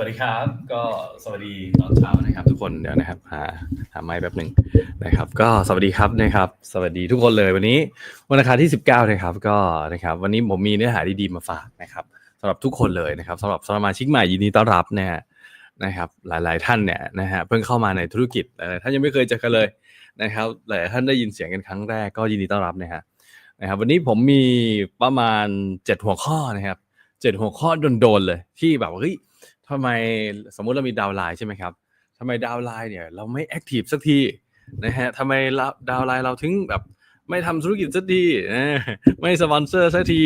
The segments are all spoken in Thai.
สวัสดีครับ ก็สวัสดีตอนเช้านะครับ ทุกคนเดี๋ยวนะครับหาหาไม้แป๊บหนึ่งนะครับ ก็สวัสดีครับนะครับ สวัสดีทุกคนเลยวันนี้วันอังคารที่ 19นะครับ ก็นะครับ วันนี้ผมมีเนื้อหาดีๆมาฝากนะครับสำหรับทุกคนเลยนะครับสำหรับสมาชิกใหม่ยินดีต้อนรับนะฮะนะครับ หลายๆท่านเนี่ยนะฮะเพิ่งเข้ามาในธุรกิจหลายๆท่านยังไม่เคยเจอกันเลยนะครับ หลายท่านได้ยินเสียงกันครั้งแรกก็ยินดีต้อนรับนะฮะนะครับ วันนี้ผมมีประมาณเจ็ดหัวข้อนะครับเจ็ดหัวข้อโดนๆเลยที่แบบว่าเฮ้ย ทำไมสมมุติเรามีดาวไลน์ใช่ไหมครับทำไมดาวไลน์เนี่ยเราไม่แอคทีฟสักทีนะฮะทำไมดาวไลน์เราถึงแบบไม่ทำธุรกิจสักทีไม่สปอนเซอร์สักที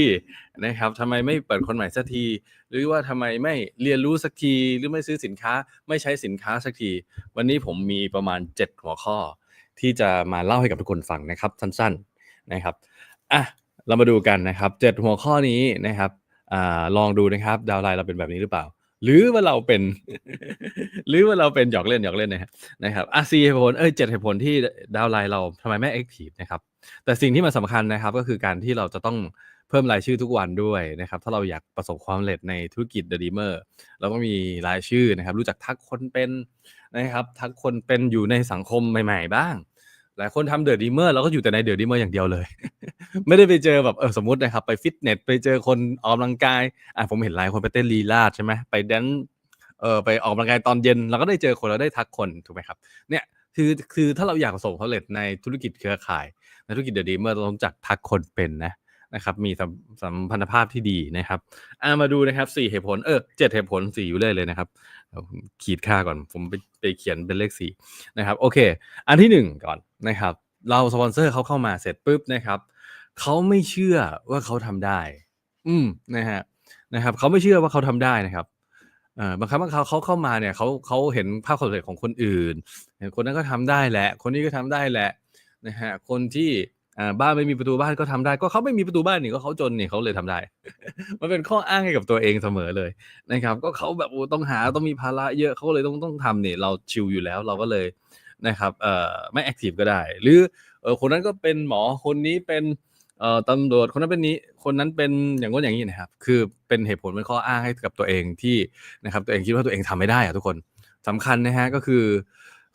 นะครับทำไมไม่เปิดคนใหม่สักที หรือว่าทำไมไม่เรียนรู้สักทีหรือไม่ซื้อสินค้า ไม่ใช้สินค้าสักที วันนี้ผมมีประมาณ 7 หัวข้อ ที่จะมาเล่าให้กับทุกคนฟังนะครับสั้นๆนะครับอะเรามาดูกันนะครับเจ็ดหัวข้อนี้นะครับอลองดูนะครับ ดาวไลน์เราเป็นแบบนี้หรือเปล่า หรือว่าเราเป็น หรือว่าเราเป็นหยอกเล่นหยอกเล่นนะฮะนะครับอะสี่เหตุผลเอ้ยเจ็ดเหตุผลที่ดาวไลน์เราทำไมไม่แอคทีฟนะครับแต่สิ่งที่มันสำคัญนะครับ ก็คือการที่เราจะต้องเพิ่มรายชื่อทุกวันด้วยนะครับ ถ้าเราอยากประสบความสำเร็จในธุรกิจ The Dreamer เราต้องมีรายชื่อนะครับ รู้จักทักคนเป็นนะครับ ทักคนเป็นอยู่ในสังคมใหม่ ๆ บ้าง หลายคนทำเดอะดีเมอร์เราก็อยู่แต่ในเดอะดีเมอร์อย่างเดียวเลย ไม่ได้ไปเจอแบบเออสมมตินะครับ ไปฟิตเนสไปเจอคนออกกำลังกายอะผมเห็นหลายคนไปเต้นลีลาดใช่ไหมไปแดนเออไปออกกำลังกายตอนเย็นเราก็ได้เจอคนเราได้ทักคนถูกไหมครับเนี่ยคือคือถ้าเราอยากประสบความสำเร็จในธุรกิจเครือข่าย ในธุรกิจเดอะดีเมอร์เราต้องจักทักคนเป็นนะ นะครับมีสัมพันธภาพที่ดีนะครับอามาดูนะครับสี่เหตุผลเออเจ็ดเหตุผลสี่อยู่เลยเลยนะครับขีดค่าก่อนผมไปไปเขียนเป็นเลขสี่นะครับโอเค อันที่หนึ่งก่อนนะครับ เราสปอนเซอร์เขาเข้ามาเสร็จปุ๊บนะครับเขาไม่เชื่อว่าเขาทำได้ อืมนะฮะนะครับเขาไม่เชื่อว่าเขาทำได้นะครับเออบางครั้งบางคราวเขาเข้ามาเนี่ยเขาเขาเห็นภาพความสำเร็จของคนอื่นเห็นคนนั้นก็ทำได้แหละ คนนี้ก็ทำได้แหละนะฮะคนที่ อ่าบ้านไม่มีประตูบ้านก็ทำได้ ก็เขาไม่มีประตูบ้านนี่ก็เขาจนนี่เขาเลยทำได้ มันเป็นข้ออ้างให้กับตัวเองเสมอเลยนะครับ ก็เขาแบบโอ้ต้องหาต้องมีภาระเยอะเขาก็เลยต้องต้องทำนี่เราชิลอยู่แล้วเราก็เลยนะครับเอ่อไม่แอคทีฟก็ได้ หรือเออคนนั้นก็เป็นหมอคนนี้เป็นเอ่อตำรวจคนนั้นเป็นนี้คนนั้นเป็นอย่างว่าอย่างนี้นะครับ คือเป็นเหตุผลเป็นข้ออ้างให้กับตัวเองที่นะครับ ตัวเองคิดว่าตัวเองทำไม่ได้อะทุกคนสำคัญนะฮะก็คือ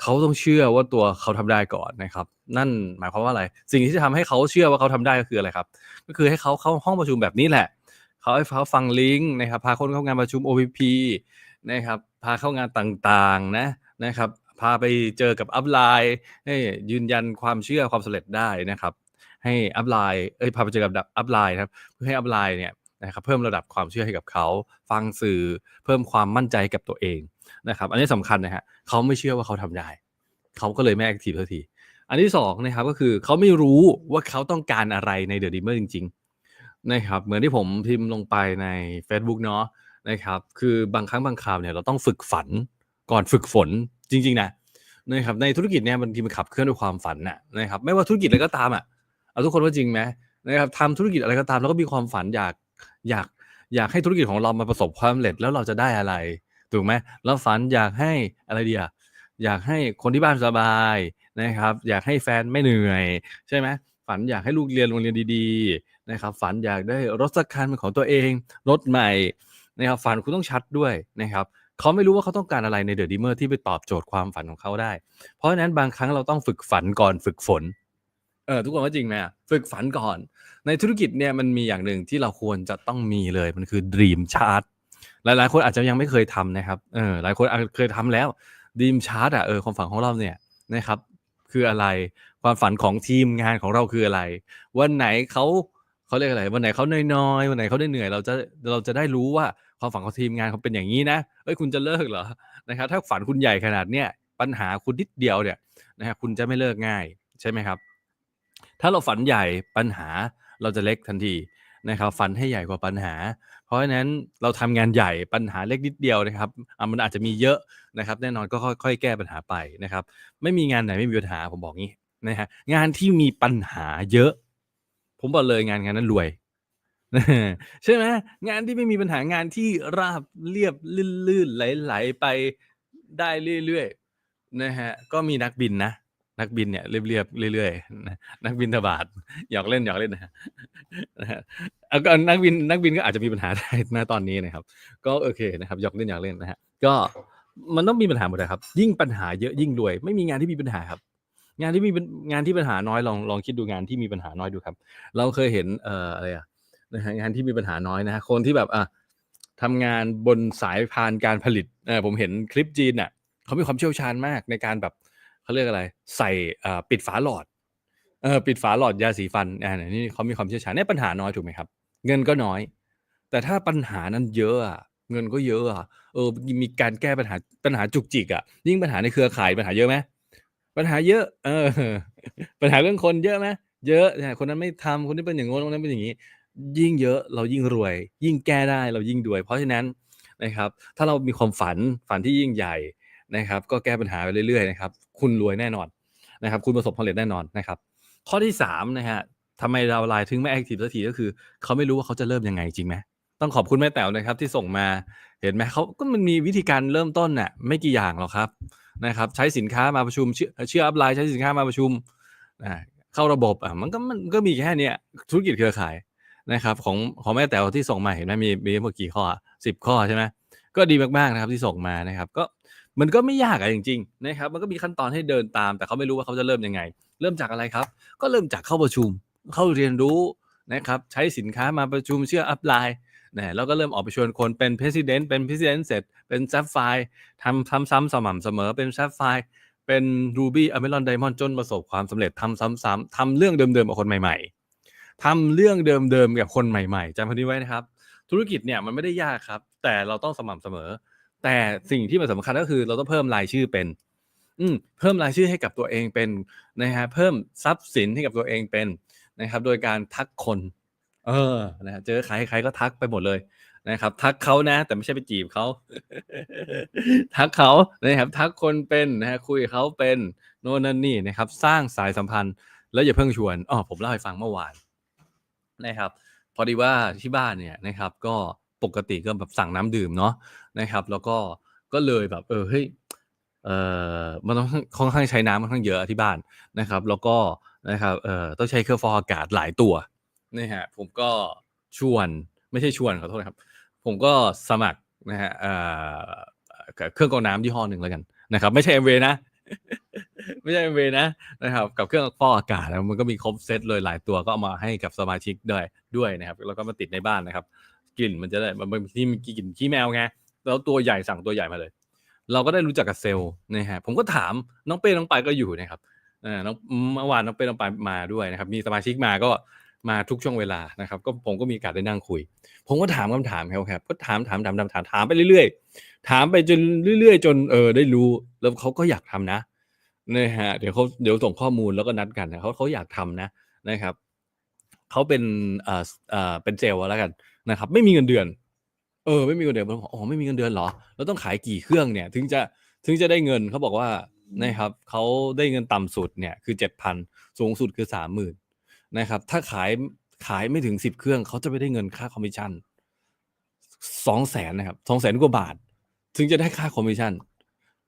เขาต้องเชื่อว่าตัวเขาทำได้ก่อนนะครับ นั่นหมายความว่าอะไร สิ่งที่จะทำให้เขาเชื่อว่าเขาทำได้ก็คืออะไรครับ ก็คือให้เขาเข้าห้องประชุมแบบนี้แหละ เขาให้เขาฟังลิงก์นะครับ พาคนเข้างานประชุม OPP นะครับ พาเข้างานต่างๆนะนะครับ พาไปเจอกับอัพไลน์ให้ยืนยันความเชื่อความสำเร็จได้นะครับ ให้อัพไลน์เอ้ยพาไปเจอกับอัพไลน์ครับ เพื่อให้อัพไลน์เนี่ยนะครับเพิ่มระดับความเชื่อให้กับเขา ฟังสื่อเพิ่มความมั่นใจให้กับตัวเอง นะครับอันนี้สำคัญนะฮะเขาไม่เชื่อว่าเขาทำได้เขาก็เลยไม่แอคทีฟสักที อันที่สองนะครับก็คือเขาไม่รู้ว่าเขาต้องการอะไรในเดอะดิมเมอร์จริงๆนะครับเหมือนที่ผมพิมพ์ลงไปใน Facebook เนาะนะครับคือบางครั้งบางคราวเนี่ยเราต้องฝึกฝันก่อนฝึกฝนจริงๆนะนะครับในธุรกิจเนี่ยบางทีมันขับเคลื่อนด้วยความฝันน่ะนะครับไม่ว่าธุรกิจอะไรก็ตามอะเอาทุกคนว่าจริงไหมนะครับทำธุรกิจอะไรก็ตามแล้วก็มีความฝันอยากอยากอยากให้ธุรกิจของเรามาประสบความสำเร็จแล้วเราจะได้อะไร ถูกไหมแล้วฝันอยากให้อะไรเดีอะอยากให้คนที่บ้านสบายนะครับ อยากให้แฟนไม่เหนื่อย ใช่ไหมฝันอยากให้ลูกเรียนโรงเรียนดีๆนะครับ ฝันอยากได้รถสักคันเป็นของตัวเองรถใหม่นะครับฝันคุณต้องชัดด้วยนะครับเขาไม่รู้ว่าเขาต้องการอะไรในเดอะดิเมอร์ที่ไปตอบโจทย์ความฝันของเขาได้ เพราะฉะนั้นบางครั้งเราต้องฝึกฝันก่อนฝึกฝนเออทุกคนว่าจริงไหมฝึกฝันก่อน ในธุรกิจเนี่ยมันมีอย่างหนึ่งที่เราควรจะต้องมีเลยมันคือ Dream Chart หลายๆ คนอาจจะยังไม่เคยทำนะครับเออหลายคนอาจจะเคยทำแล้ว Dream Chart อะเออความฝันของเราเนี่ยนะครับคืออะไรความฝันของทีมงานของเราคืออะไร วันไหนเขาเขาเรียกอะไร วันไหนเขาน้อยๆวันไหนเขาได้เหนื่อยเราจะเราจะได้รู้ว่าความฝันของทีมงานเขาเป็นอย่างนี้นะเอ้ยคุณจะเลิกเหรอนะครับถ้าฝันคุณใหญ่ขนาดเนี้ยปัญหาคุณนิดเดียวเนี่ยนะฮะคุณจะไม่เลิกง่ายใช่ไหมครับ ถ้าเราฝันใหญ่ปัญหาเราจะเล็กทันทีนะครับฝันให้ใหญ่กว่าปัญหา เพราะฉะนั้นเราทำงานใหญ่ปัญหาเล็กนิดเดียวนะครับอะมันอาจจะมีเยอะนะครับแน่นอนก็ค่อยๆ แก้ปัญหาไปนะครับ ไม่มีงานไหนไม่มีปัญหาผมบอกงี้นะฮะงานที่มีปัญหาเยอะ ผมบอกเลยงานงานนั้นรวยใช่ไหมงานที่ไม่มีปัญหางานที่ราบเรียบลื่นๆไหลๆไปได้เรื่อยๆนะฮะก็มีนักบินนะ นักบินเนี่ยเรียบๆเรื่อยๆนะนักบินทบาทหยอกเล่นหยอกเล่นนะฮะเอาก็นักบินนักบินก็อาจจะมีปัญหาได้ณตอนนี้นะครับ ก็โอเคนะครับหยอกเล่นหยอกเล่นนะฮะก็มันต้องมีปัญหาหมดนะครับ ยิ่งปัญหาเยอะยิ่งรวย ไม่มีงานที่มีปัญหาครับ งานที่มีปัญงานที่ปัญหาน้อยลองลองคิดดูงานที่มีปัญหาน้อยดูครับ เราเคยเห็นเอ่ออะไรอะนะฮะงานที่มีปัญหาน้อยนะฮะคนที่แบบอะทำงานบนสายพานการผลิตเออผมเห็นคลิปจีนอะเขามีความเชี่ยวชาญมากในการแบบ เขาเรียกอะไร ใส่ปิดฝาหลอดเออปิดฝาหลอดยาสีฟันอ่านี่เขามีความเชี่ยวชาญเนี่ยปัญหาน้อยถูกไหมครับ เงินก็น้อย แต่ถ้าปัญหานั้นเยอะอะเงินก็เยอะอะเออ มีการแก้ปัญหาปัญหาจุกจิกอะยิ่งปัญหาในเครือข่ายปัญหาเยอะไหมปัญหาเยอะ เออ ปัญหาเรื่องคนเยอะไหมเยอะเนี่ยคนนั้นไม่ทำคนนี้เป็นอย่างงู้นคนนั้นเป็นอย่างนี้ ยิ่งเยอะเรายิ่งรวย ยิ่งแก้ได้เรายิ่งรวย เพราะฉะนั้นนะครับ ถ้าเรามีความฝันฝันที่ยิ่งใหญ่ นะครับ ก็แก้ปัญหาไปเรื่อยๆนะครับ คุณรวยแน่นอนนะครับ คุณประสบความสำเร็จแน่นอนนะครับ ข้อที่สามนะฮะทำไมเราไลน์ถึงไม่แอคทีฟสักทีก็คือเขาไม่รู้ว่าเขาจะเริ่มยังไงจริงไหมต้องขอบคุณแม่แต๋วนะครับที่ส่งมาเห็นไหมเขาก็มันมีวิธีการเริ่มต้นน่ะไม่กี่อย่างหรอกครับนะครับใช้สินค้ามาประชุมเชื่อเชื่ออัพไลน์ใช้สินค้ามาประชุมเข้าระบบอะมันก็มันก็มีแค่นี้ธุรกิจเครือข่ายนะครับของของแม่แต๋วที่ส่งมาเห็นไหมมีมีเมื่อกี่ข้อสิบข้อใช่ไหมก็ดีมากๆนะครับที่ส่งมานะครับ ก็ มันก็ไม่ยากอะจริงๆนะครับมันก็มีขั้นตอนให้เดินตาม แต่เขาไม่รู้ว่าเขาจะเริ่มยังไง เริ่มจากอะไรครับ ก็เริ่มจากเข้าประชุม เข้าเรียนรู้นะครับใช้สินค้ามาประชุมเชื่ออัพไลน์นะแล้วก็เริ่มออกไปชวนคนเป็น president เป็น president เสร็จเป็น sapphire ทำซ้ำๆสม่ำเสมอเป็น sapphire เป็น ruby emerald diamond จนประสบความสำเร็จทำซ้ำๆทำเรื่องเดิมๆกับคนใหม่ ๆทำเรื่องเดิมๆกับคนใหม่ๆจำคำนี้ไว้นะครับ ธุรกิจเนี่ยมันไม่ได้ยากครับ แต่เราต้องสม่ำเสมอ แต่สิ่งที่มันสำคัญก็คือเราต้องเพิ่มรายชื่อเป็น อืมเพิ่มรายชื่อให้กับตัวเองเป็นนะฮะเพิ่มทรัพย์สินให้กับตัวเองเป็นนะครับ โดยการทักคน เออนะฮะเจอใครใครก็ทักไปหมดเลยนะครับ ทักเขานะ แต่ไม่ใช่ไปจีบเขาทักเขานะครับ ทักคนเป็นนะฮะคุยเขาเป็นโน่นนั่นนี่นะครับ สร้างสายสัมพันธ์ แล้วอย่าเพิ่งชวนอ๋อผมเล่าให้ฟังเมื่อวานนะครับ พอดีว่าที่บ้านเนี่ยนะครับ ก็ปกติก็แบบสั่งน้ำดื่มเนาะ นะครับ แล้วก็ก็เลยแบบ เออเฮ้ยเอ่อมันต้องค่อนข้างใช้น้ำค่อนข้างเยอะที่บ้านนะครับ แล้วก็นะครับเอ่อต้องใช้เครื่องฟอกอากาศหลายตัวนะฮะผมก็ชวนไม่ใช่ชวนขอโทษนะครับ ผมก็สมัครนะฮะเอ่อเครื่องกรองน้ำยี่ห้อหนึ่งแล้วกันนะครับ ไม่ใช่ MV นะ ไม่ใช่ MV นะนะครับ กับเครื่องฟอกอากาศแล้วมันก็มีครบเซตเลยหลายตัวก็เอามาให้กับสมาชิกด้วยด้วยนะครับ แล้วก็มาติดในบ้านนะครับ กลิ่นมันจะได้มันบางที่มีกลิ่นขี้แมวไง แล้วตัวใหญ่สั่งตัวใหญ่มาเลย เราก็ได้รู้จักกับเซลล์นะฮะผมก็ถามน้องเป้น้องปายก็อยู่นะครับเออน้องเมื่อวานน้องเป้น้องปายมาด้วยนะครับ มีสมาชิกมาก็มาทุกช่วงเวลานะครับก็ผมก็มีโอกาสได้นั่งคุย ผมก็ถามคำถามเขาครับก็ถามถามถามถามถามถามไปเรื่อยๆ ถามไปจนเรื่อย ๆ จนเออได้รู้แล้วเขาก็อยากทำนะนะฮะเดี๋ยวเขาเดี๋ยวส่งข้อมูลแล้วก็นัดกันนะเขาเขาอยากทำนะนะครับเขาเป็นเอ่อเอ่อเป็นเซลล์แล้วกันนะครับ ไม่มีเงินเดือน เออไม่มีเงินเดือนผมบอกอ๋อไม่มีเงินเดือนเหรอ แล้วต้องขายกี่เครื่องเนี่ย ถึงจะถึงจะได้เงินเขาบอกว่านะครับเขาได้เงินต่ำสุดเนี่ยคือเจ็ดพันสูงสุดคือสามหมื่นนะครับ ถ้าขายขายไม่ถึงสิบเครื่องเขาจะไม่ได้เงินค่าคอมมิชชั่นสองแสนนะครับสองแสนกว่าบาท ถึงจะได้ค่าคอมมิชชั่น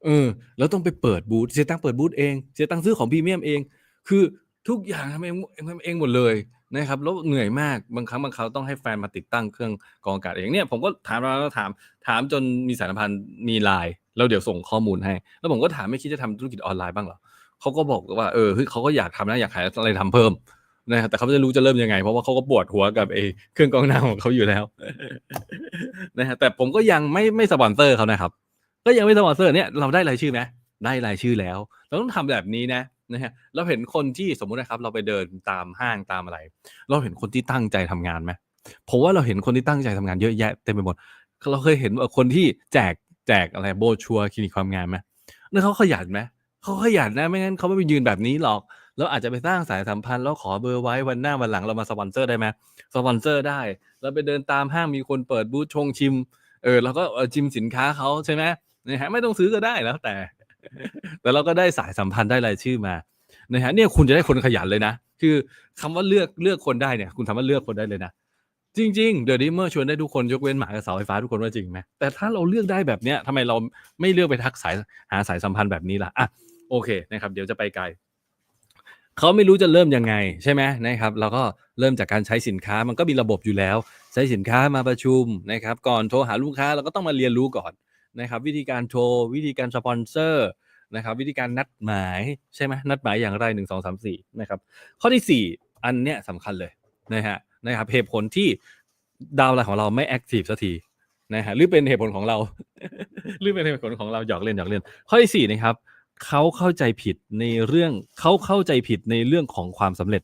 เออแล้วต้องไปเปิดบูธเสียตังค์เปิดบูธเองเสียตังค์ซื้อของพรีเมียมเอง คือทุกอย่างทำเองทำเองหมดเลย นะครับแล้วเหนื่อยมากบางครั้งบางคราวต้องให้แฟนมาติดตั้งเครื่องกรองอากาศเองเนี่ยผมก็ถามแล้วถามถามจนมีสายสัมพันธ์มีไลน์แล้วเดี๋ยวส่งข้อมูลให้ แล้วผมก็ถามไม่คิดจะทำธุรกิจออนไลน์บ้างเหรอเขาก็บอกว่าเออเขาก็อยากทำนะอยากขายอะไรทำเพิ่มนะครับแต่เขาไม่รู้จะเริ่มยังไง เพราะว่าเขาก็ปวดหัวกับไอ้เครื่องกรองน้ำของเขาอยู่แล้วนะฮะแต่ผมก็ยังไม่ไม่สปอนเซอร์เขานะครับ ก็ยังไม่สปอนเซอร์เนี่ยเราได้รายชื่อไหมได้รายชื่อแล้ว เราต้องทำแบบนี้นะ นะฮะเราเห็นคนที่สมมุตินะครับ เราไปเดินตามห้างตามอะไร เราเห็นคนที่ตั้งใจทำงานไหมผมว่าเราเห็นคนที่ตั้งใจทำงานเยอะแยะเต็มไปหมด เราเคยเห็นว่าคนที่แจกแจกอะไรโบชัวคลินิกความงามไหมนั่นเขาขยันไหมเขาขยันนะไม่งั้นเขาไม่ไปยืนแบบนี้หรอกแล้วอาจจะไปสร้างสายสัมพันธ์แล้วขอเบอร์ไว้วันหน้าวันหลังเรามาสปอนเซอร์ได้ไหมสปอนเซอร์ได้เราไปเดินตามห้างมีคนเปิดบูธชงชิมเออเราก็ชิมสินค้าเขาใช่ไหมนะฮะไม่ต้องซื้อก็ได้แล้วแต่ แต่เราก็ได้สายสัมพันธ์ได้รายชื่อมานะฮะเนี่ยคุณจะได้คนขยันเลยนะ คือคำว่าเลือกเลือกคนได้เนี่ย คุณสามารถเลือกคนได้เลยนะจริงๆเดี๋ยวนี้เมื่อชวนได้ทุกคนยกเว้นหมากับเสาไฟฟ้าทุกคนว่าจริงไหมแต่ถ้าเราเลือกได้แบบเนี้ยทำไมเราไม่เลือกไปทักสายหาสายสัมพันธ์แบบนี้ล่ะอะโอเคนะครับเดี๋ยวจะไปไกลเขาไม่รู้จะเริ่มยังไงใช่ไหมนะครับเราก็เริ่มจากการใช้สินค้ามันก็มีระบบอยู่แล้ว ใช้สินค้ามาประชุมนะครับ ก่อนโทรหาลูกค้าเราก็ต้องมาเรียนรู้ก่อน นะครับวิธีการโทรวิธีการสปอนเซอร์นะครับวิธีการนัดหมายใช่ไหมนัดหมายอย่างไรหนึ่งสองสามสี่นะครับข้อที่สี่อันเนี้ยสำคัญเลยนะฮะนะครับเหตุผลที่ดาวไลน์ของเราไม่แอคทีฟสักทีนะฮะหรือเป็นเหตุผลของเรา หรือเป็นเหตุผลของเราหยอกเล่นหยอกเล่น ข้อที่สี่นะครับเขาเข้าใจผิดในเรื่องเขาเข้าใจผิดในเรื่องของความสำเร็จ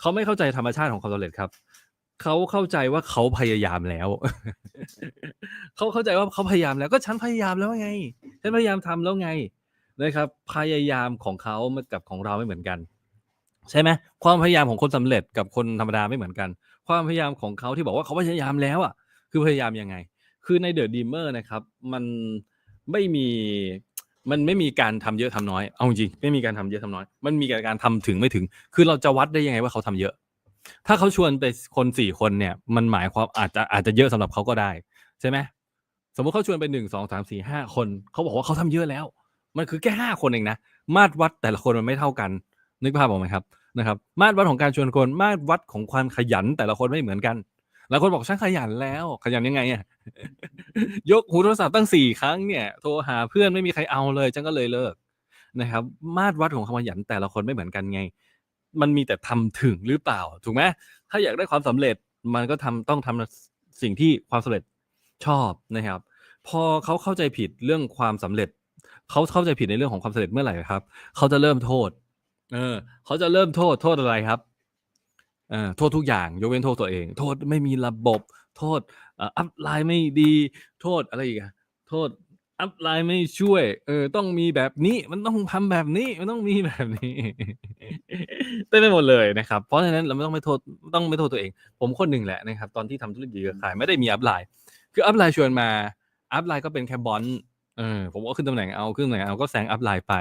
เขาไม่เข้าใจธรรมชาติของความสำเร็จครับ เขาเข้าใจว่าเขาพยายามแล้ว เขาเข้าใจว่าเขาพยายามแล้วก็ฉันพยายามแล้วไง ฉันพยายามทำแล้วไงนะครับ พยายามของเขากับของเราไม่เหมือนกัน ใช่ไหมความพยายามของคนสำเร็จกับคนธรรมดาไม่เหมือนกัน ความพยายามของเขาที่บอกว่าเขาพยายามแล้วอะ คือพยายามยังไง คือในเดอะดีเมอร์นะครับ มันไม่มีมันไม่มีการทำเยอะทำน้อย เอาจริงไม่มีการทำเยอะทำน้อย มันมีการทำถึงไม่ถึง คือเราจะวัดได้ยังไงว่าเขาทำเยอะ ถ้าเขาชวนไปคนสี่คนเนี่ย มันหมายความอาจจะอาจจะเยอะสำหรับเขาก็ได้ใช่ไหมสมมติเขาชวนไปหนึ่งสองสามสี่ห้าคนเขาบอกว่าเขาทำเยอะแล้ว มันคือแค่ห้าคนเองนะมาตรวัดแต่ละคนมันไม่เท่ากัน นึกภาพออกไหมครับนะครับ มาตรวัดของการชวนคนมาตรวัดของความขยันแต่ละคนไม่เหมือนกันหลายคนบอกฉันขยันแล้ว ขยันยังไงอะยกหูโทรศัพท์ตั้งสี่ครั้งเนี่ยโทรหาเพื่อนไม่มีใครเอาเลยฉันก็เลยเลิกนะครับ มาตรวัดของความขยันแต่ละคนไม่เหมือนกันไง มันมีแต่ทำถึงหรือเปล่า ถูกไหมถ้าอยากได้ความสำเร็จมันก็ทำต้องทำสิ่งที่ความสำเร็จชอบนะครับ พอเขาเข้าใจผิดเรื่องความสำเร็จเขาเข้าใจผิดในเรื่องของความสำเร็จเมื่อไหร่ครับ เขาจะเริ่มโทษ เออ เขาจะเริ่มโทษโทษอะไรครับเออโทษทุกอย่างยกเว้นโทษตัวเอง โทษไม่มีระบบ โทษอัพไลน์ไม่ดี โทษอะไรอีกโทษ อัพไลน์ไม่ช่วย เออ ต้องมีแบบนี้ มันต้องทำแบบนี้ มันต้องมีแบบนี้เต็มไปหมดเลยนะครับ เพราะฉะนั้นเราไม่ต้องไม่โทษ ต้องไม่โทษตัวเอง ผมคนหนึ่งแหละนะครับ ตอนที่ทำธุรกิจขายไม่ได้มีอัพไลน์ คืออัพไลน์ชวนมา อัพไลน์ก็เป็นแค่บอลเออ ผมก็ขึ้นตำแหน่งเอา ขึ้นตำแหน่งเอา ก็แซงอัพไลน์ไป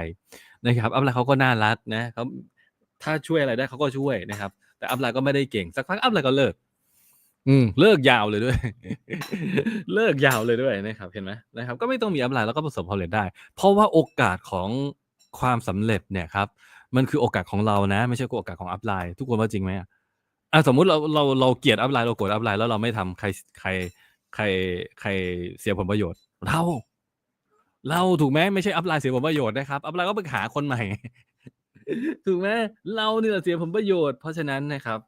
นะครับ อัพไลน์เขาก็น่ารักนะเขาถ้าช่วยอะไรได้เขาก็ช่วยนะครับ แต่อัพไลน์ก็ไม่ได้เก่ง สักพักอัพไลน์ก็เลิก อืมเลิกยาวเลยด้วย เลิกยาวเลยด้วยนะครับเห็นไหมนะครับ ก็ไม่ต้องมีอัพไลน์แล้วก็ประสบความสำเร็จได้ เพราะว่าโอกาสของความสำเร็จเนี่ยครับ มันคือโอกาสของเรานะ ไม่ใช่โอกาสของอัพไลน์ทุกคนว่าจริงไหมอะสมมุติเราเราเราเกลียดอัพไลน์เราโกรธอัพไลน์แล้วเราไม่ทำใครใครใครใครเสียผลประโยชน์ เราเราถูกไหมไม่ใช่อัพไลน์เสียผลประโยชน์นะครับอัพไลน์ก็ไปหาคนใหม่ถูกไหมเราเนี่ยเสียผลประโยชน์เพราะฉะนั้นนะครับ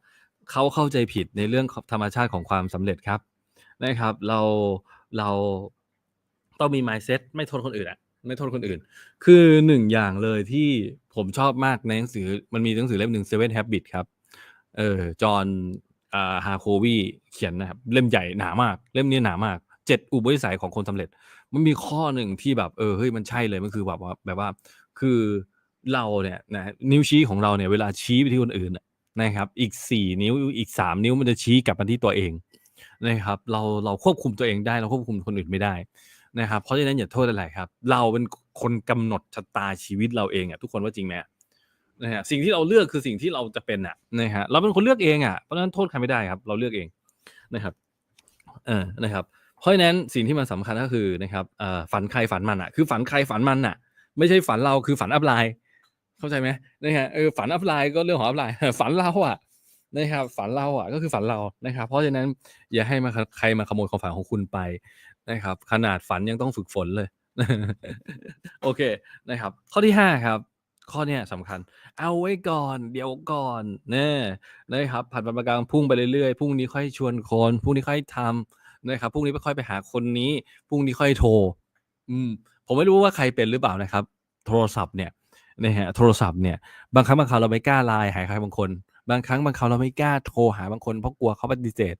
เขาเข้าใจผิดในเรื่องธรรมชาติของความสำเร็จครับนะครับ เราเราต้องมี mindset ไม่โทษคนอื่นอะไม่โทษคนอื่น คือหนึ่งอย่างเลยที่ผมชอบมากในหนังสือมันมีหนังสือเล่มหนึ่ง Seven Habits ครับเออจอห์นอ่าฮาโควีเขียนนะครับ เล่มใหญ่หนามาก เล่มนี้หนามากเจ็ดอุปนิสัยของคนสำเร็จ มันมีข้อหนึ่งที่แบบเออเฮ้ยมันใช่เลยมันคือแบบว่าแบบว่า คือเราเนี่ยนะนิ้วชี้ของเราเนี่ยเวลาชี้ไปที่คนอื่น นะครับ อีกสี่นิ้วอีกสามนิ้วมันจะชี้กลับมาที่ตัวเองนะครับ เราเราควบคุมตัวเองได้เราควบคุมคนอื่นไม่ได้นะครับ เพราะฉะนั้นอย่าโทษอะไรครับ เราเป็นคนกำหนดชะตาชีวิตเราเองอะทุกคนว่าจริงไหมนะฮะสิ่งที่เราเลือกคือสิ่งที่เราจะเป็นอะนะฮะเราเป็นคนเลือกเองอะเพราะฉะนั้นโทษใครไม่ได้ครับ เราเลือกเองนะครับเออนะครับ เพราะฉะนั้นสิ่งที่มันสำคัญก็คือนะครับเอ่อฝันใครฝันมันอะ คือฝันใครฝันมันอะ ไม่ใช่ฝันเราคือฝันอัพไลน์ เข้าใจไหมนะฮะเออฝันอัพไลน์ก็เรื่องของอัพไลน์ฝันเราอะนะครับฝันเราอะก็คือฝันเรานะครับ เพราะฉะนั้นอย่าให้มาใครมาขโมยความฝันของคุณไปนะครับ ขนาดฝันยังต้องฝึกฝนเลย โอเคนะครับ ข้อที่ห้าครับ ข้อเนี้ยสำคัญ เอาไว้ก่อน เดี๋ยวก่อนเนี่ยนะครับผัดวันประกันพุ่งไปเรื่อยๆพรุ่งนี้ค่อยชวนคนพรุ่งนี้ค่อยทำนะครับพรุ่งนี้ไม่ค่อยไปหาคนนี้พรุ่งนี้ค่อยโทร อืม ผมไม่รู้ว่าใครเป็นหรือเปล่านะครับ โทรศัพท์เนี่ย นะฮะโทรศัพท์เนี่ยบางครั้งบางคราวเราไม่กล้าไลน์หาใครบางคน บางครั้งบางคราวเราไม่กล้าโทรหาบางคนเพราะกลัวเขาปฏิเสธ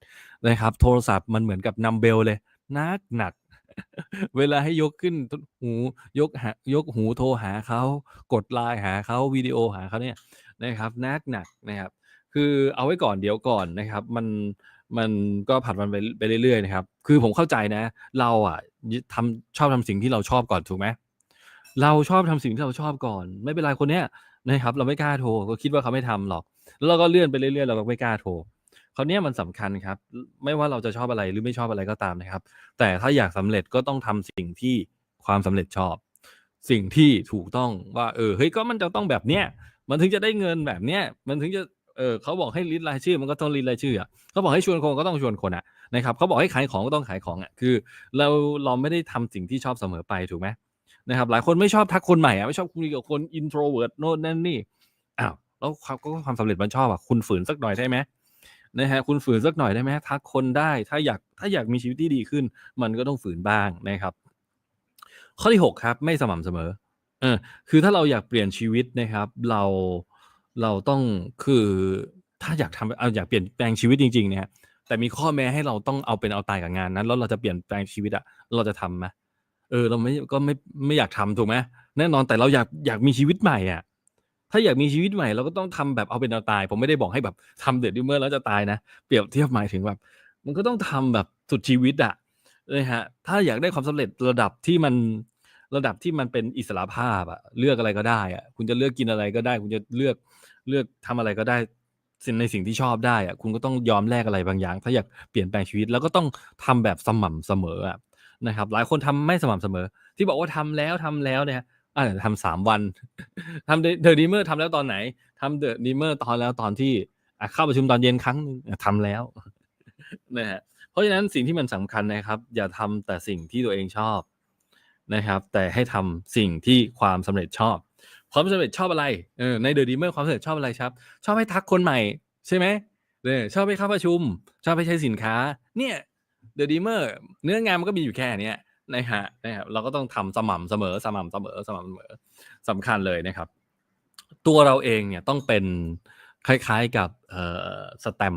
นะครับ โทรศัพท์มันเหมือนกับนัมเบลเลยนักหนักเวลาให้ยกขึ้นหูยกหายกหูโทรหาเขากดไลน์หาเขาวิดีโอหาเขาเนี่ยนะครับนักหนักนะครับคือเอาไว้ก่อนเดี๋ยวก่อนนะครับ มันมันก็ผัดวันไปไปเรื่อยๆนะครับ คือผมเข้าใจนะ เราอะทำชอบทำสิ่งที่เราชอบก่อนถูกไหม เราชอบทำสิ่งที่เราชอบก่อน ไม่เป็นไรคนเนี้ยนะครับ เราไม่กล้าโทรก็คิดว่าเขาไม่ทำหรอก แล้วเราก็เลื่อนไปเรื่อยๆเราก็ไม่กล้าโทรคราวนี้มันสำคัญครับ ไม่ว่าเราจะชอบอะไรหรือไม่ชอบอะไรก็ตามนะครับ แต่ถ้าอยากสำเร็จก็ต้องทำสิ่งที่ความสำเร็จชอบ สิ่งที่ถูกต้องว่า เออเฮ้ยก็มันจะต้องแบบเนี้ยมันถึงจะได้เงินแบบเนี้ยมันถึงจะเออเขาบอกให้ลิสต์รายชื่อมันก็ต้องลิสต์รายชื่ออะเขาบอกให้ชวนคนก็ต้องชวนคนอะนะครับเขาบอกให้ขายของก็ต้องขายของอะคือ เราเราไม่ได้ทำสิ่งที่ชอบเสมอไปถูกไหม นะครับหลายคนไม่ชอบทักคนใหม่อะไม่ชอบคุยกับคน introvert โน่นนั่นนี่อ้าวแล้วความก็ความสำเร็จมันชอบอะคุณฝืนสักหน่อยได้ไหมนะฮะคุณฝืนสักหน่อยได้ไหมทักคนได้ถ้าอยากถ้าอยากมีชีวิตที่ดีขึ้น มันก็ต้องฝืนบ้างนะครับ ข้อที่หกครับ ไม่สม่ำเสมอเออคือถ้าเราอยากเปลี่ยนชีวิตนะครับ เราเราต้องคือถ้าอยากทำเอาอยากเปลี่ยนแปลงชีวิตจริงๆเนี่ยแต่มีข้อแม้ให้เราต้องเอาเป็นเอาตายกับงานนั้น แล้วเราจะเปลี่ยนแปลงชีวิตอะเราจะทำไหม เออ เราไม่ก็ไม่ไม่อยากทำถูกไหมแน่นอนแต่เราอยากอยากมีชีวิตใหม่อะ ถ้าอยากมีชีวิตใหม่เราก็ต้องทำแบบเอาเป็นเอาตาย ผมไม่ได้บอกให้แบบทำเดือดดิเมอร์แล้วจะตายนะเปรียบเทียบหมายถึงแบบ มันก็ต้องทำแบบสุดชีวิตอะเลยฮะ ถ้าอยากได้ความสำเร็จระดับที่มันระดับที่มันเป็นอิสระภาพอะเลือกอะไรก็ได้อะคุณจะเลือกกินอะไรก็ได้ คุณจะเลือกเลือกทำอะไรก็ได้สิ่งในสิ่งที่ชอบได้อะคุณก็ต้องยอมแลกอะไรบางอย่าง ถ้าอยากเปลี่ยนแปลงชีวิตแล้วก็ต้องทำแบบสม่ำเสมออะ นะครับ หลายคนทำไม่สม่ำเสมอ ที่บอกว่าทำแล้วทำแล้วเนี่ยอ่าทำสามวันทำเดอะดีเมอร์ทำแล้วตอนไหนทำเดอะดีเมอร์ตอนแล้วตอนที่เข้าประชุมตอนเย็นครั้งหนึงอะทำแล้วนะฮะเพราะฉะนั้นสิ่งที่มันสำคัญนะครับ อย่าทำแต่สิ่งที่ตัวเองชอบนะครับ แต่ให้ทำสิ่งที่ความสำเร็จชอบ ความสำเร็จชอบอะไรเออในเดอะดีเมอร์ความสำเร็จชอบอะไรครับ ชอบให้ทักคนใหม่ ใช่ไหมเนี่ยชอบไปเข้าประชุม ชอบไปใช้สินค้า เนี่ย เดอะดีเมอร์เนื้องานมันก็มีอยู่แค่เนี้ยนะฮะนะครับเราก็ต้องทำสม่ำเสมอสม่ำเสมอสม่ำเสมอสำคัญเลยนะครับ ตัวเราเองเนี่ยต้องเป็นคล้ายๆกับเอ่อสแตม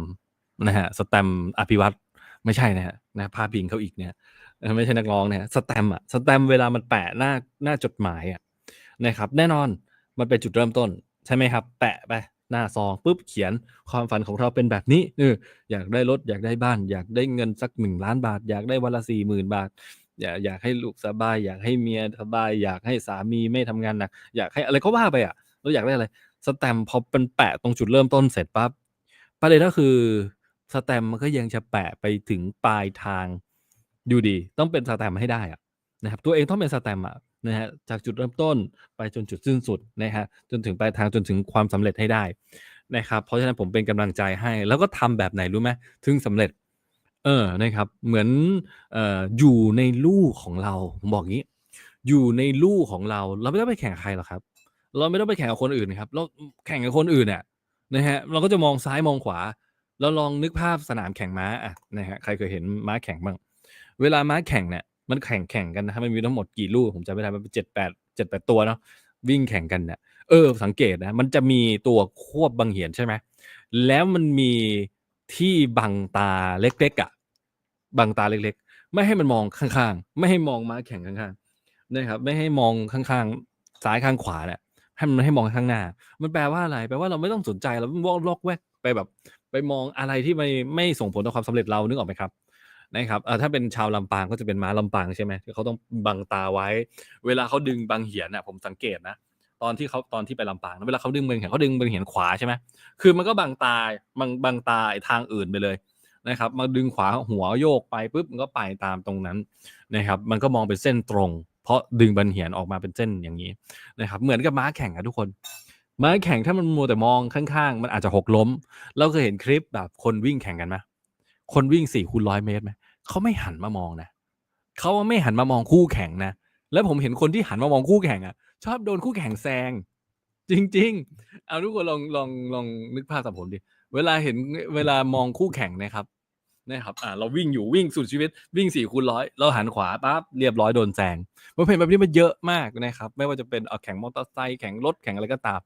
นะฮะสแตมอภิวัตรไม่ใช่นะฮะนะพาพิงเขาอีกเนี่ยไม่ใช่นักร้องนะฮะสแตมอะสแตมเวลามันแปะหน้าหน้าจดหมายอะนะครับ แน่นอนมันเป็นจุดเริ่มต้นใช่ไหมครับ แปะไป หน้าซองปุ๊บเขียนความฝันของเราเป็นแบบนี้เอออยากได้รถอยากได้บ้าน อยากได้เงินสักหนึ่งล้านบาท อยากได้วันละสี่หมื่นบาท อยากอยากให้ลูกสบาย อยากให้เมียสบาย อยากให้สามีไม่ทำงานหนักอยากให้อะไรก็ว่าไปอะเราอยากได้อะไรสแตมพอเป็นแปะตรงจุดเริ่มต้นเสร็จปั๊บประเด็นก็คือสแตมมันก็ยังจะแปะไปถึงปลายทางอยู่ดี ต้องเป็นสแตมป์ให้ได้อะนะครับตัวเองต้องเป็นสแตมป์อะ นะฮะจากจุดเริ่มต้นไปจนจุดสิ้นสุดนะฮะจนถึงปลายทางจนถึงความสำเร็จให้ได้นะครับเพราะฉะนั้นผมเป็นกำลังใจให้ แล้วก็ทำแบบไหนรู้ไหมถึงสำเร็จ เออนะครับ เหมือนเอ่ออยู่ในลู่ของเราผมบอกงี้ อยู่ในลู่ของเรา เราไม่ต้องไปแข่งใครหรอกครับ เราไม่ต้องไปแข่งกับคนอื่นครับเราแข่งกับคนอื่นเนี่ยนะฮะเราก็จะมองซ้ายมองขวาแล้วลองนึกภาพสนามแข่งม้าอะนะฮะใครเคยเห็นม้าแข่งบ้าง เวลาม้าแข่งเนี่ย มันแข่งแข่งกันนะมันมีทั้งหมดกี่ลู่ผมจำไม่ได้มันเป็นเจ็ดแปดเจ็ดแปดตัวเนาะวิ่งแข่งกันเนี่ยเออสังเกตนะ มันจะมีตัวควบบังเหียนใช่ไหมแล้วมันมีที่บังตาเล็กๆอะบังตาเล็กๆ ไม่ให้มันมองข้างๆ ไม่ให้มองม้าแข่งข้างๆนะครับ ไม่ให้มองข้างๆซ้ายข้างขวาเนี่ยให้มันให้มองข้างหน้า มันแปลว่าอะไรแปลว่าเราไม่ต้องสนใจเราไม่วอกลอกแวกไปแบบ ไปมองอะไรที่ไม่ไม่ส่งผลต่อความสำเร็จเรานึกออกไหมครับ นะครับเออถ้าเป็นชาวลำปางก็จะเป็นม้าลำปางใช่ไหมที่เขาต้องบังตาไว้ เวลาเขาดึงบังเหียนน่ะผมสังเกตนะตอนที่เขาตอนที่ไปลำปางนะเวลาเขาดึงบังเหียนเขาดึงบังเหียนขวาใช่ไหมคือมันก็บังตาบังบังตาทางอื่นไปเลยนะครับมาดึงขวาหัวโยกไปปุ๊บมันก็ไปตามตรงนั้นนะครับ มันก็มองเป็นเส้นตรง เพราะดึงบันเหียนออกมาเป็นเส้นอย่างนี้นะครับ เหมือนกับม้าแข่งอะทุกคนม้าแข่งถ้ามันมัวแต่มองข้างๆ มันอาจจะหกล้ม เราเคยเห็นคลิปแบบคนวิ่งแข่งกันไหมคนวิ่งสี่คูณร้อยเมตรไหม เขาไม่หันมามองนะเขาไม่หันมามองคู่แข่งนะ แล้วผมเห็นคนที่หันมามองคู่แข่งอะชอบโดนคู่แข่งแซง จริง ๆ เอาทุกคนลองลองลองนึกภาพตามผมดิเวลาเห็นเวลามองคู่แข่งนะครับนะครับอ่าเราวิ่งอยู่วิ่งสุดชีวิตวิ่งสี่คูณร้อยเราหันขวาปั๊บเรียบร้อยโดนแซงผมเห็นแบบนี้มันเยอะมากนะครับ ไม่ว่าจะเป็นเอาแข่งมอเตอร์ไซค์แข่งรถแข่งอะไรก็ตาม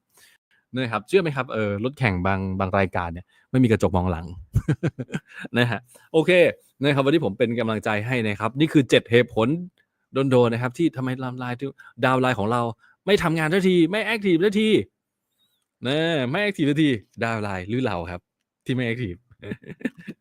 นะครับเชื่อไหมครับเออรถแข่งบางบางรายการเนี่ยไม่มีกระจกมองหลังนะฮะโอเคนะครับวันนี้ผมเป็นกำลังใจให้นะครับ นี่คือเจ็ดเหตุผลโดนๆนะครับ ที่ทำไมลำลายดาวไลน์ของเรา ไม่ทำงานทันทีไม่แอคทีฟทันทีนะไม่แอคทีฟทันทีดาวไลน์หรือเราครับ ที่ไม่แอคทีฟ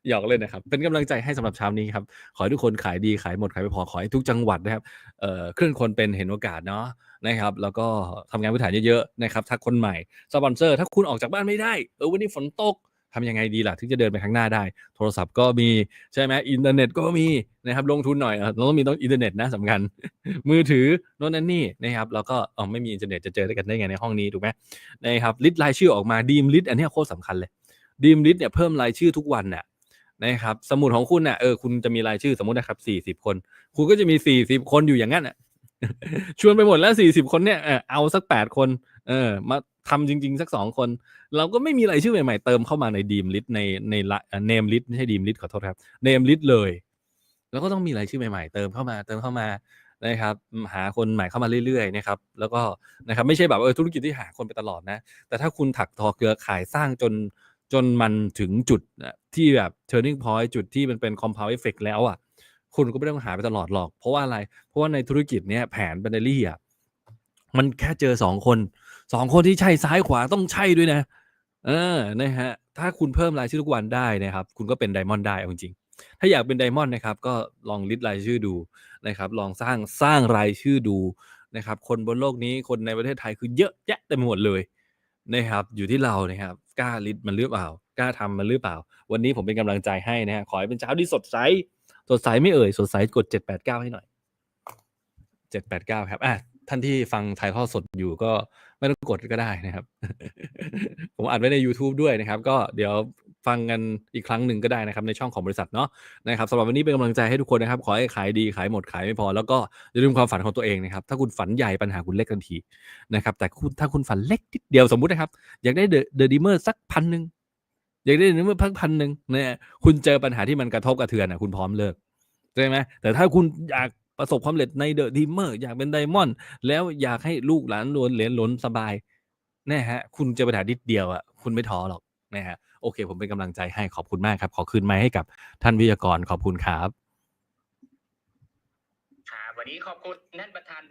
หยอกเล่นนะครับ เป็นกำลังใจให้สำหรับเช้านี้ครับ ขอให้ทุกคนขายดีขายหมดขายไม่พอขอให้ทุกจังหวัดนะครับเอ่อเคลื่อนคนเป็นเห็นโอกาสเนาะ นะครับ แล้วก็ทำงานพื้นฐานเยอะๆนะครับทักคนใหม่สปอนเซอร์ ถ้าคุณออกจากบ้านไม่ได้ เออวันนี้ฝนตกทำยังไงดีล่ะถึงจะเดินไปข้างหน้าได้ โทรศัพท์ก็มีใช่ไหมอินเทอร์เน็ตก็มีนะครับลงทุนหน่อยเราต้องมีต้องอินเทอร์เน็ตนะสำคัญ มือถือโน่นนั่นนี่นะครับแล้วก็เออไม่มีอินเทอร์เน็ตจะเจอกันได้ไงในห้องนี้ถูกไหมนะครับลิสต์รายชื่อออกมาดีมลิสต์อันนี้โคตรสำคัญเลยดีมลิสต์เนี่ยเพิ่มรายชื่อทุกวันน่ะนะครับสมุดของคุณน่ะเออคุณจะมีรายชื่อสมมตินะครับสี่สิบคน คุณก็จะมีสี่สิบคนอยู่อย่างนั้นน่ะ ชวนไปหมดแล้วสี่สิบคนเนี่ยเออเอาสักแปดคน เออ มาทำจริง ๆ สักสองคน เราก็ไม่มีรายชื่อใหม่ๆเติมเข้ามาในดีมลิสในในเนมลิสไม่ใช่ดีมลิสขอโทษครับเนมลิสเลย แล้วก็ต้องมีรายชื่อใหม่ๆเติมเข้ามาเติมเข้ามานะครับหาคนใหม่เข้ามาเรื่อยๆนะครับแล้วก็นะครับไม่ใช่แบบเออธุรกิจที่หาคนไปตลอดนะ แต่ถ้าคุณถักทอเครือข่ายสร้างจนจนมันถึงจุดนะที่แบบ turning point จุดที่มันเป็น compound effect แล้วอะ คุณก็ไม่ต้องหาไปตลอดหรอก เพราะว่าอะไร เพราะว่าในธุรกิจเนี้ยแผน b บ n น r รี่อะมันแค่เจอสองคนสองคนที่ใช่ซ้ายขวาต้องใช่ด้วยนะ เออนะฮะถ้าคุณเพิ่มรายชื่อทุกวันได้นะครับ คุณก็เป็นไดมอนด์ได้เอาจริงถ้าอยากเป็นไดมอนด์นะครับ ก็ลองลิสต์รายชื่อดูนะครับ ลองสร้างสร้างรายชื่อดูนะครับ คนบนโลกนี้คนในประเทศไทยคือเยอะแยะเต็มไปหมดเลยนะครับ อยู่ที่เรานะครับ กล้าลิสต์มันหรือเปล่ากล้าทำมันหรือเปล่า วันนี้ผมเป็นกำลังใจให้นะฮะขอให้เป็นเช้าที่สดใส สดใสไม่เอ่ยสดใสกด789ให้หน่อย789ครับอะท่านที่ฟังถ่ายทอดสดอยู่ก็ไม่ต้องกดก็ได้นะครับ ผมอัดไว้ใน YouTube ด้วยนะครับ ก็เดี๋ยวฟังกันอีกครั้งหนึ่งก็ได้นะครับ ในช่องของบริษัทเนาะนะครับสำหรับวันนี้เป็นกำลังใจให้ทุกคนนะครับ ขอให้ขายดีขายหมดขายไม่พอ แล้วก็อย่าลืมความฝันของตัวเองนะครับ ถ้าคุณฝันใหญ่ปัญหาคุณเล็กทันทีนะครับ แต่คุณถ้าคุณฝันเล็กนิดเดียวสมมุตินะครับ อยากได้เดอะเดอะดีเมอร์สักพันหนึ่ง อยากได้เดอะดีเมอร์พักพันหนึ่งเนี่ยคุณเจอปัญหาที่มันกระทบกระเทือนอะคุณพร้อมเลิกใช่ไหมแต่ถ้าคุณอยากประสบความสำเร็จในเดอะดีเมอร์อยากเป็นไดมอนด์แล้วอยากให้ลูกหลานล้วนเหรียญล้นสบายแน่ฮะ คุณเจอปัญหานิดเดียวอะคุณไม่ท้อหรอกนะฮะโอเค ผมเป็นกำลังใจให้ขอบคุณมากครับ ขอคืนไม้ให้กับท่านวิทยากรขอบคุณครับครับวันนี้ขอบคุณท่านประธาน